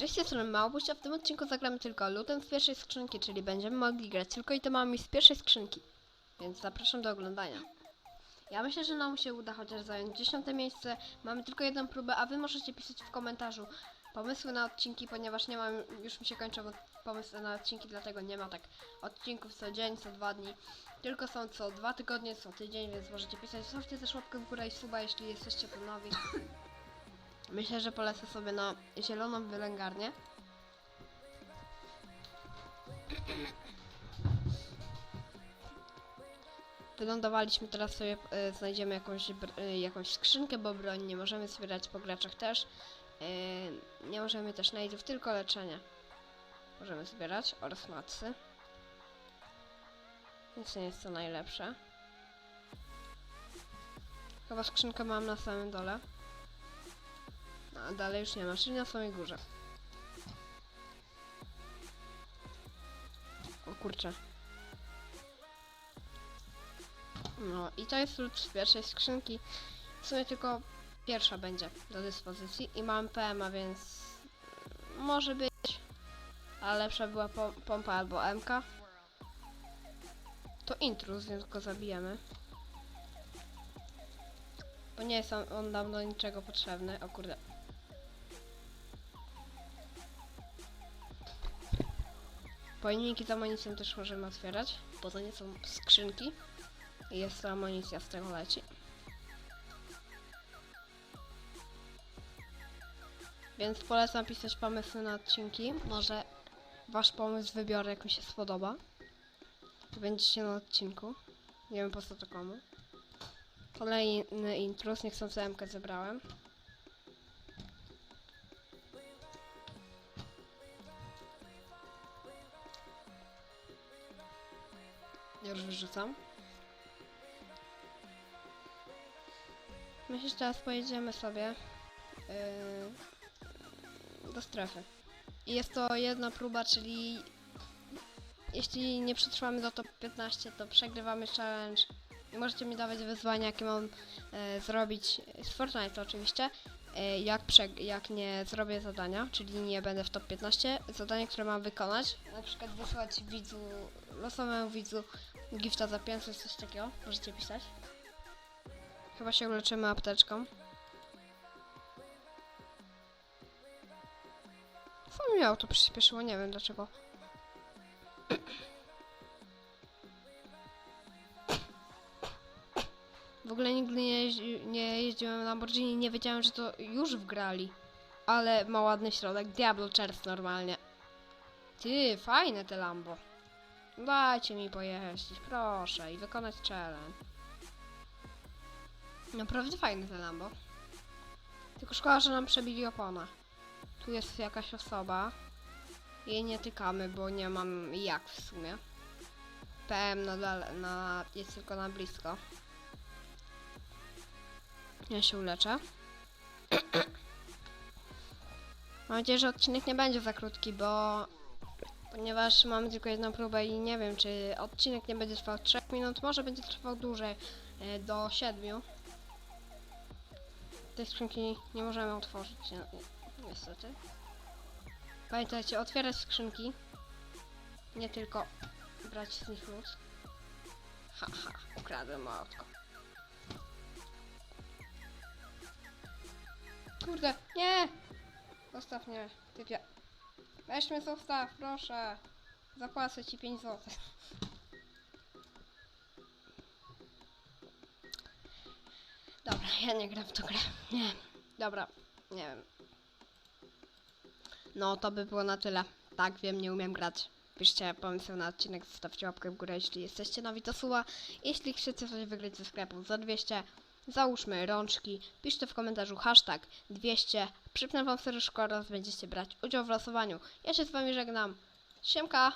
Cześć, jestem Małbuś, a w tym odcinku zagramy tylko lutem z pierwszej skrzynki, czyli będziemy mogli grać tylko itemami z pierwszej skrzynki. Więc zapraszam do oglądania. Ja myślę, że nam się uda chociaż zająć dziesiąte miejsce. Mamy tylko jedną próbę, a wy możecie pisać w komentarzu pomysły na odcinki, ponieważ nie mam, już mi się kończą pomysły na odcinki, dlatego nie ma tak odcinków co dzień, co dwa dni. Tylko są co dwa tygodnie, co tydzień, więc możecie pisać. Zostawcie też łapkę w górę i suba, jeśli jesteście tu nowi. Myślę, że polecę sobie na zieloną wylęgarnię. Wylądowaliśmy, teraz sobie e, znajdziemy jakąś, e, jakąś skrzynkę, bo broń nie możemy zbierać po graczach też. E, nie możemy też najdów, tylko leczenie. Możemy zbierać oraz macy. Więc nie jest to najlepsze. Chyba skrzynkę mam na samym dole. A dalej już nie ma, czyli na samej górze. O kurczę. No i to jest lód z pierwszej skrzynki. W sumie tylko pierwsza będzie do dyspozycji i mam PMA, więc może być. Ale lepsza była po pompa albo MK. To intruz, więc go zabijemy. Bo nie jest on, on nam do niczego potrzebny. O kurde. Pojemniki z amunicją też możemy otwierać, bo to nie są skrzynki. Jest to amunicja z tego leci. Więc polecam pisać pomysły na odcinki. Może wasz pomysł wybiorę, jak mi się spodoba. Będziecie na odcinku. Nie wiem po co to komu. Kolejny intrus, niechcący MK zebrałem. Już wyrzucam. Myślę, że teraz pojedziemy sobie yy, do strefy. I jest to jedna próba, czyli jeśli nie przetrwamy do top 15, to przegrywamy challenge. I możecie mi dawać wyzwania, jakie mam e, zrobić z Fortnite oczywiście. E, jak, jak nie zrobię zadania, czyli nie będę w top 15, zadanie, które mam wykonać, na przykład wysłać widzu, losowemu widzu gifta za 500, coś takiego, możecie pisać. Chyba się uleczymy apteczką. Co mi auto przyspieszyło, nie wiem dlaczego. W ogóle nigdy nie, jeździ, nie jeździłem Lamborghini, nie wiedziałem, że to już wgrali. Ale ma ładny środek, Diablo Czerw normalnie. Ty, fajne te Lambo. Dajcie mi pojeździć, proszę, i wykonać challenge. Naprawdę fajne te Lambo. Tylko szkoda, że nam przebili oponę. Tu jest jakaś osoba. Jej nie tykamy, bo nie mam jak w sumie. PM nadal na, jest tylko na blisko. Ja się uleczę. Mam nadzieję, że odcinek nie będzie za krótki, bo ponieważ mamy tylko jedną próbę i nie wiem, czy odcinek nie będzie trwał 3 minut, może będzie trwał dłużej, e, do 7. Tej skrzynki nie możemy otworzyć, ni- ni- niestety. Pamiętajcie, otwierać skrzynki, nie tylko brać z nich lód. Haha, ukradłem autko. Kurde, nie! Zostaw mnie, typie. Weź mnie zostaw, proszę. Zapłacę ci 5 zł. Dobra, ja nie gram w tą grę. Nie. Dobra, nie wiem. No, to by było na tyle. Tak, wiem, nie umiem grać. Piszcie pomysł na odcinek, zostawcie łapkę w górę, jeśli jesteście nowi do suba. Jeśli chcecie coś wygrać ze sklepu za 200, załóżmy rączki, piszcie w komentarzu hashtag 200, przypnę wam serduszko oraz będziecie brać udział w losowaniu. Ja się z wami żegnam. Siemka!